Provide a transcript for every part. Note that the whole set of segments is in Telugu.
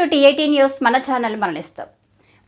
టు టీఏటీ న్యూస్ మన ఛానల్ మరణిస్తాం.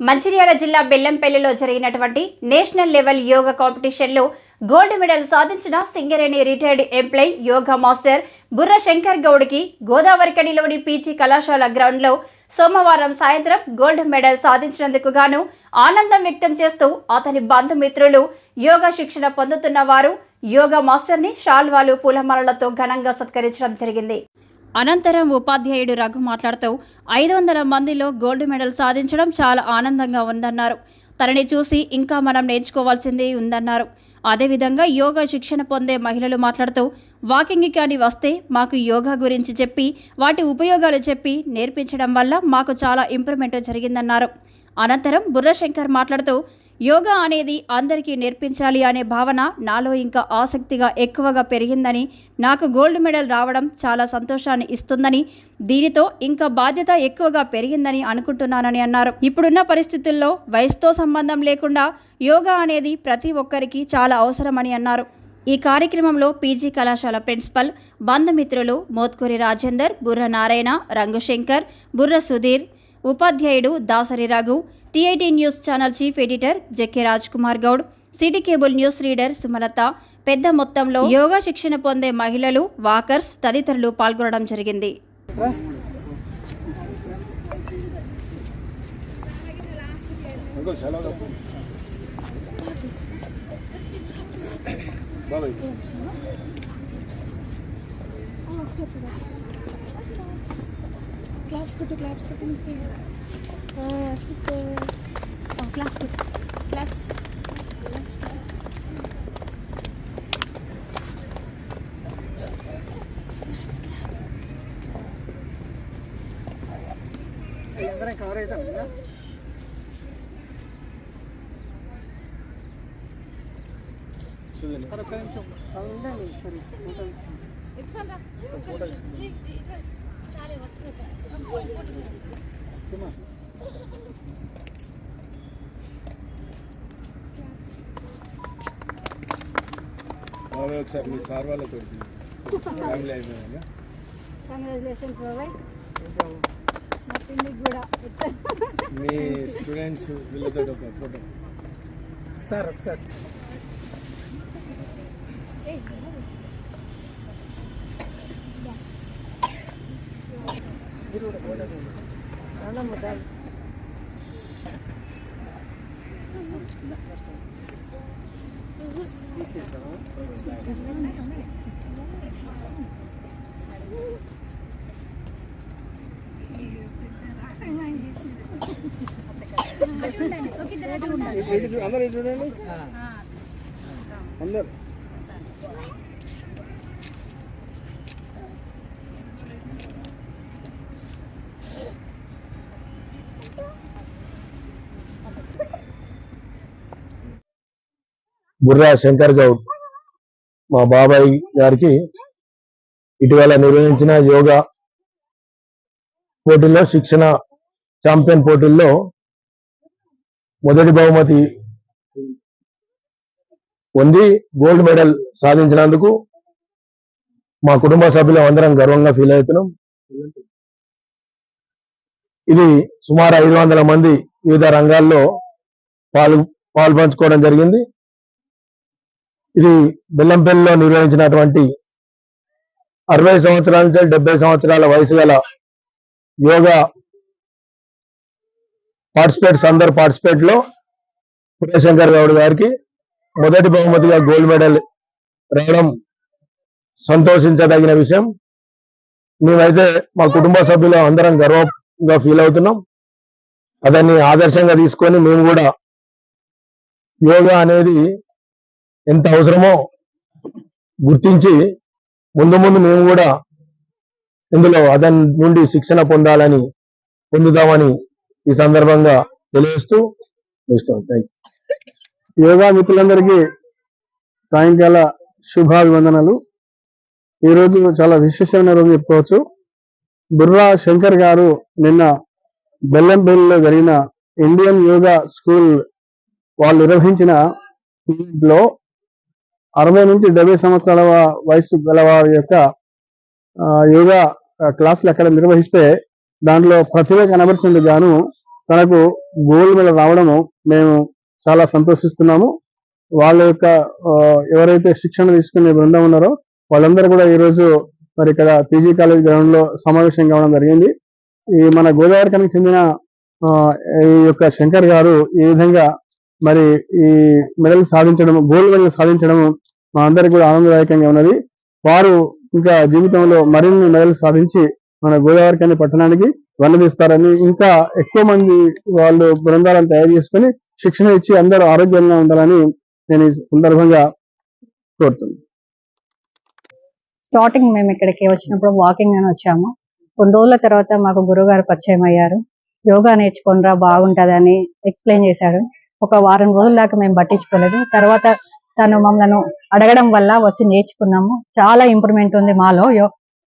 మంచిర్యాల జిల్లా బెల్లంపల్లిలో జరిగినటువంటి నేషనల్ లెవెల్ యోగా కాంపిటీషన్లో గోల్డ్ మెడల్ సాధించిన Singareni retired employee yoga master Burra Shankar గౌడ్కి గోదావరికనిలోని PG కళాశాల గ్రౌండ్లో సోమవారం సాయంత్రం గోల్డ్ మెడల్ సాధించినందుకు గాను ఆనందం వ్యక్తం చేస్తూ అతని బంధుమిత్రులు యోగా శిక్షణ పొందుతున్న వారు యోగా మాస్టర్ని షాల్వాలు పూలమాలలతో ఘనంగా సత్కరించడం జరిగింది. అనంతరం ఉపాధ్యాయుడు రఘు మాట్లాడుతూ ఐదు వందల మందిలో గోల్డ్ మెడల్ సాధించడం చాలా ఆనందంగా ఉందన్నారు. తనని చూసి ఇంకా మనం నేర్చుకోవాల్సింది ఉందన్నారు. అదేవిధంగా యోగా శిక్షణ పొందే మహిళలు మాట్లాడుతూ వాకింగ్ కానీ వస్తే మాకు యోగా గురించి చెప్పి వాటి ఉపయోగాలు చెప్పి నేర్పించడం వల్ల మాకు చాలా ఇంప్రూవ్మెంట్ జరిగిందన్నారు. అనంతరం బుర్రశంకర్ మాట్లాడుతూ యోగా అనేది అందరికీ నేర్పించాలి అనే భావన నాలో ఇంకా ఆసక్తిగా ఎక్కువగా పెరిగిందని నాకు గోల్డ్ మెడల్ రావడం చాలా సంతోషాన్ని ఇస్తుందని దీనితో ఇంకా బాధ్యత ఎక్కువగా పెరిగిందని అనుకుంటున్నానని అన్నారు. ఇప్పుడున్న పరిస్థితుల్లో వయసుతో సంబంధం లేకుండా యోగా అనేది ప్రతి ఒక్కరికి చాలా అవసరమని అన్నారు. ఈ కార్యక్రమంలో పీజీ కళాశాల ప్రిన్సిపల్ బంధుమిత్రులు మోత్కూరి రాజేందర్ బుర్ర నారాయణ రంగుశంకర్ బుర్ర సుధీర్ ఉపాధ్యాయుడు Dasari Raghu TIT news channel chief editor JK Raj Kumar Goud city cable news reader Sumalatha పెద్ద మొత్తంలో యోగా శిక్షణ పొందే మహిళలు వాకర్స్ తదితరులు పాల్గొనడం జరిగింది. క్లాప్స్ కొట్టు క్లాప్స్ కొట్టు. సూపర్ క్లాప్స్ కొట్టు క్లాప్స్ అందరం కవర్ అవుతాం కదా సార్ ఒక్క నిమిషం ఉండండి సరే బాబాయ్ ఒకసారి మీ సార్ వాళ్ళతో ఫ్యామిలీ అయిపోయిందా? కంగ్రాచులేషన్స్ బాబాయ్. మా పిన్నికి కూడా మీ స్టూడెంట్స్ వీళ్ళతో ఒక ఫోటో. సార్ ఒకసారి. మీరు కూడా అందరూ చూడండి. అందరు బుర్రా శంకర్ గౌడ్ మా బాబాయ్ గారికి ఇటీవల నిర్వహించిన యోగా పోటీల్లో శిక్షణ ఛాంపియన్ పోటీల్లో మొదటి బహుమతి పొంది గోల్డ్ మెడల్ సాధించినందుకు మా కుటుంబ సభ్యులు అందరం గర్వంగా ఫీల్ అవుతున్నాం. ఇది సుమారు ఐదు వందల మంది వివిధ రంగాల్లో పాలు పాలు పంచుకోవడం జరిగింది. ఇది బెల్లంపల్లిలో నిర్వహించినటువంటి అరవై సంవత్సరాల నుంచి డెబ్బై సంవత్సరాల వయసు గల యోగా పార్టిసిపేట్స్ అందరు పార్టిసిపేట్లో ఉదయశంకర్ గౌడ్ గారికి మొదటి బహుమతిగా గోల్డ్ మెడల్ రావడం సంతోషించదగిన విషయం. మేమైతే మా కుటుంబ సభ్యులు అందరం గర్వంగా ఫీల్ అవుతున్నాం. అతన్ని ఆదర్శంగా తీసుకొని మేము కూడా యోగా అనేది ఎంత అవసరమో గుర్తించి ముందు ముందు మేము కూడా ఇందులో అతని నుండి శిక్షణ పొందాలని పొందుతామని ఈ సందర్భంగా తెలియజేస్తూ ముగిస్తాం. థ్యాంక్ యోగా మిత్రులందరికీ సాయంకాల శుభాభివందనలు. ఈరోజు చాలా విశేషమైన రోజు చెప్పుకోవచ్చు. బుర్రా శంకర్ గారు నిన్న బెల్లంపల్లిలో జరిగిన ఇండియన్ యోగా స్కూల్ వాళ్ళు నిర్వహించిన దీంట్లో లో అరవై నుంచి డెబ్బై సంవత్సరాల వయసు గలవారి యొక్క యోగా క్లాసులు అక్కడ నిర్వహిస్తే దాంట్లో ప్రతిభ కనబరిచేందుకు గాను తనకు గోల్డ్ మెడల్ రావడము మేము చాలా సంతోషిస్తున్నాము. వాళ్ళ యొక్క ఎవరైతే శిక్షణ తీసుకునే బృందం ఉన్నారో వాళ్ళందరూ కూడా ఈ రోజు మరి ఇక్కడ పీజీ కాలేజ్ గ్రౌండ్లో సమావేశం కావడం జరిగింది. ఈ మన గోదావరికానికి చెందిన ఆ, ఈ యొక్క శంకర్ గారు ఈ విధంగా మరి ఈ మెడల్ సాధించడం గోల్డ్ మెడల్ సాధించడము మా అందరికి కూడా ఆనందదాయకంగా ఉన్నది. వారు ఇంకా జీవితంలో మరిన్ని మెడల్ సాధించి మన గోదావరికని పట్టణానికి వన్నదిస్తారని ఇంకా ఎక్కువ మంది వాళ్ళు బృందాలను తయారు చేసుకొని శిక్షణ ఇచ్చి అందరూ ఆరోగ్యంగా ఉండాలని నేను ఈ సందర్భంగా కోరుతున్నాను. స్టార్టింగ్ మేము ఇక్కడికి వచ్చినప్పుడు వాకింగ్ అని వచ్చాము. కొన్ని రోజుల తర్వాత మాకు గురుగారు పరిచయం అయ్యారు. యోగా నేర్చుకోనరా బాగుంటదని ఎక్స్ప్లెయిన్ చేశాడు ఒక వారం రోజుల దాకా మేము పట్టించుకోలేదు. తర్వాత తను మమ్మల్ని అడగడం వల్ల వచ్చి నేర్చుకున్నాము. చాలా ఇంప్రూవ్మెంట్ ఉంది మాలో.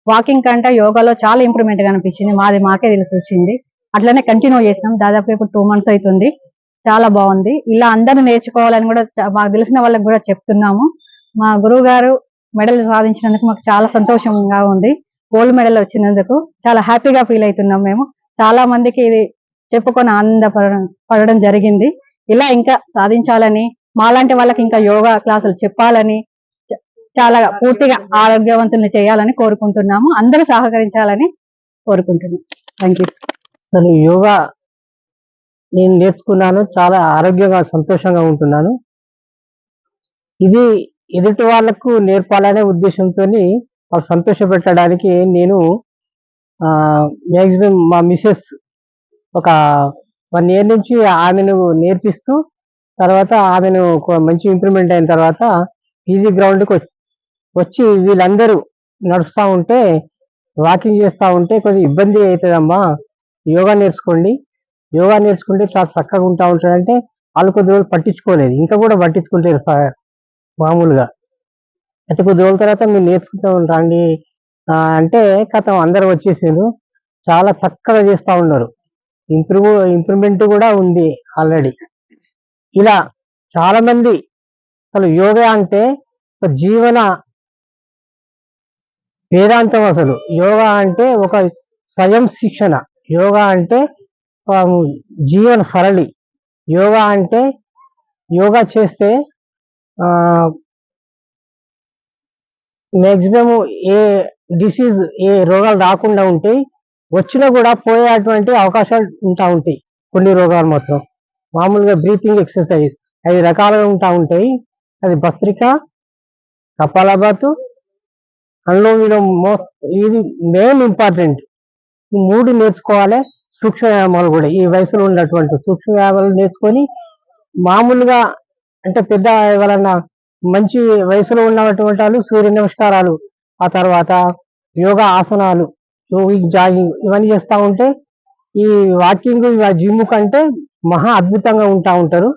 వాకింగ్ కంటే యోగాలో చాలా ఇంప్రూవ్మెంట్ కనిపించింది. మాది మాకే తెలిసి వచ్చింది. అట్లనే కంటిన్యూ చేసినాం. దాదాపు ఇప్పుడు టూ మంత్స్ అవుతుంది చాలా బాగుంది. ఇలా అందరూ నేర్చుకోవాలని కూడా మాకు తెలిసిన వాళ్ళకి కూడా చెప్తున్నాము. మా గురువు గారు మెడల్ సాధించినందుకు మాకు చాలా సంతోషంగా ఉంది. గోల్డ్ మెడల్ వచ్చినందుకు చాలా హ్యాపీగా ఫీల్ అవుతున్నాం మేము. చాలా మందికి ఇది చెప్పుకొని ఆనందపడడం పడడం జరిగింది. ఇలా ఇంకా సాధించాలని మాలాంటి వాళ్ళకి ఇంకా యోగా క్లాసులు చెప్పాలని చాలా పూర్తిగా ఆరోగ్యవంతుల్ని చేయాలని కోరుకుంటున్నాము. అందరూ సహకరించాలని కోరుకుంటున్నాం. థ్యాంక్ యూ అసలు యోగా నేను నేర్చుకున్నాను చాలా ఆరోగ్యంగా సంతోషంగా ఉంటున్నాను. ఇది ఎదుటి వాళ్ళకు నేర్పాలనే ఉద్దేశంతో వాళ్ళు సంతోషపెట్టడానికి నేను మ్యాక్సిమం మా మిసెస్ ఒక వన్ ఇయర్ నుంచి ఆమెను నేర్పిస్తూ తర్వాత ఆమెను మంచి ఇంప్రూవ్మెంట్ అయిన తర్వాత పీజీ గ్రౌండ్కి వచ్చి వీళ్ళందరూ నడుస్తూ ఉంటే వాకింగ్ చేస్తూ ఉంటే కొద్దిగా ఇబ్బంది అవుతుందమ్మా. యోగా నేర్చుకోండి. యోగా నేర్చుకుంటే చాలా చక్కగా ఉంటా ఉంటాడంటే వాళ్ళు కొద్ది రోజులు పట్టించుకోలేదు. ఇంకా కూడా పట్టించుకుంటారు సార్ మామూలుగా. అయితే కొద్ది రోజుల తర్వాత మీరు నేర్చుకుంటాం రండి అంటే కథ అందరూ వచ్చేసారు చాలా చక్కగా చేస్తూ ఉన్నారు. ఇంప్రూవ్ ఇంప్రూవ్మెంట్ కూడా ఉంది ఆల్రెడీ. ఇలా చాలా మంది అసలు యోగా అంటే ఒక జీవన వేదాంతం అసలు. యోగా అంటే ఒక స్వయం శిక్షణ. యోగా అంటే జీవన సరళి. యోగా అంటే యోగా చేస్తే మ్యాక్సిమం ఏ డిసీజ్ ఏ రోగాలు రాకుండా ఉంటాయి. వచ్చినా కూడా పోయేటువంటి అవకాశాలు ఉంటా ఉంటాయి. కొన్ని రోగాలు మాత్రం. మామూలుగా బ్రీతింగ్ ఎక్సర్సైజ్ ఐదు రకాలుగా ఉంటా ఉంటాయి. అది భస్త్రిక కపాలబాతు అందులో వీళ్ళు మో ఇది మెయిన్ ఇంపార్టెంట్ ఈ మూడు నేర్చుకోవాలి సూక్ష్మ వ్యాయామాలు కూడా. ఈ వయసులో ఉన్నటువంటి సూక్ష్మ వ్యాయామాలు నేర్చుకొని మామూలుగా అంటే పెద్ద ఎవరన్నా మంచి వయసులో ఉన్నటువంటి వాళ్ళు సూర్య నమస్కారాలు ఆ తర్వాత యోగా ఆసనాలు యోగి జాగింగ్ ఇవన్నీ చేస్తూ ఉంటే ఈ వాకింగ్ జిమ్ కంటే మహా అద్భుతంగా ఉంటా ఉంటారు.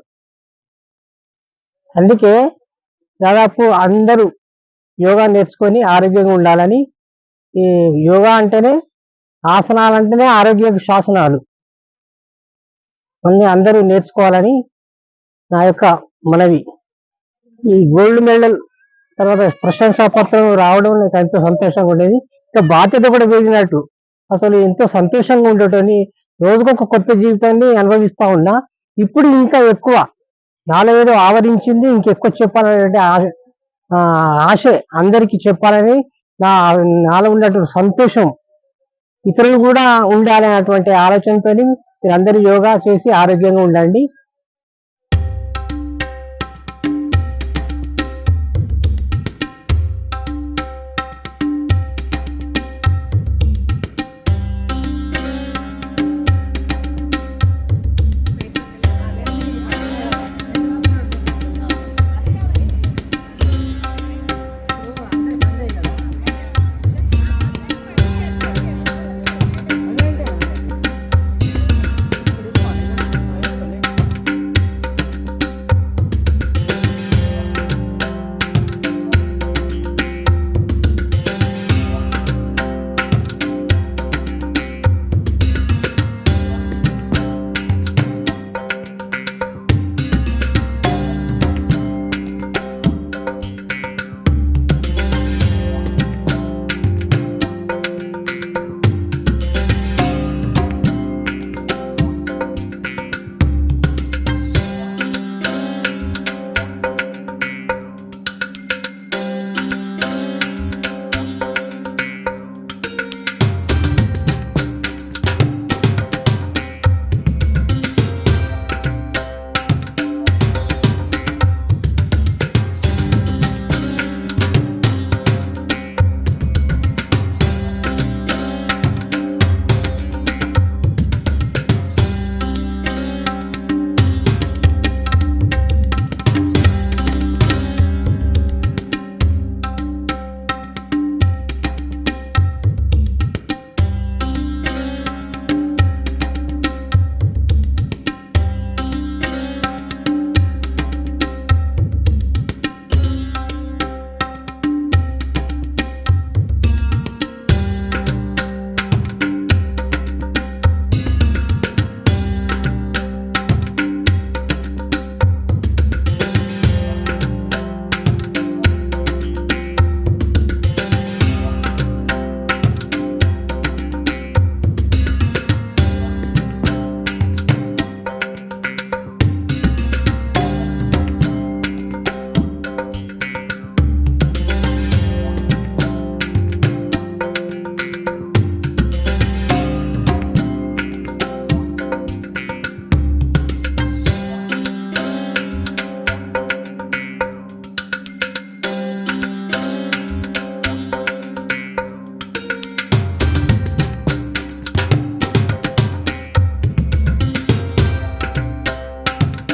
అందుకే దాదాపు అందరూ యోగా నేర్చుకొని ఆరోగ్యంగా ఉండాలని ఈ యోగా అంటేనే ఆసనాలు అంటేనే ఆరోగ్య శాసనాలు. అన్ని అందరూ నేర్చుకోవాలని నా యొక్క మనవి. ఈ గోల్డ్ మెడల్ తర్వాత ప్రశంసా పత్రం రావడం నాకు ఎంతో సంతోషంగా ఉండేది. ఇంకా బాధ్యత కూడా పెరిగినట్టు అసలు ఎంతో సంతోషంగా ఉండేటని రోజుకొక కొత్త జీవితాన్ని అనుభవిస్తా ఉన్నా ఇప్పుడు ఇంకా ఎక్కువ నాలో ఏదో ఆవరించింది ఇంకెక్కువ చెప్పాలనే ఆశ ఆ, ఆశ అందరికీ చెప్పాలని నా నాలో ఉన్నటువంటి సంతోషం ఇతరులు కూడా ఉండాలనేటువంటి ఆలోచనతో మీరు అందరూ యోగా చేసి ఆరోగ్యంగా ఉండండి.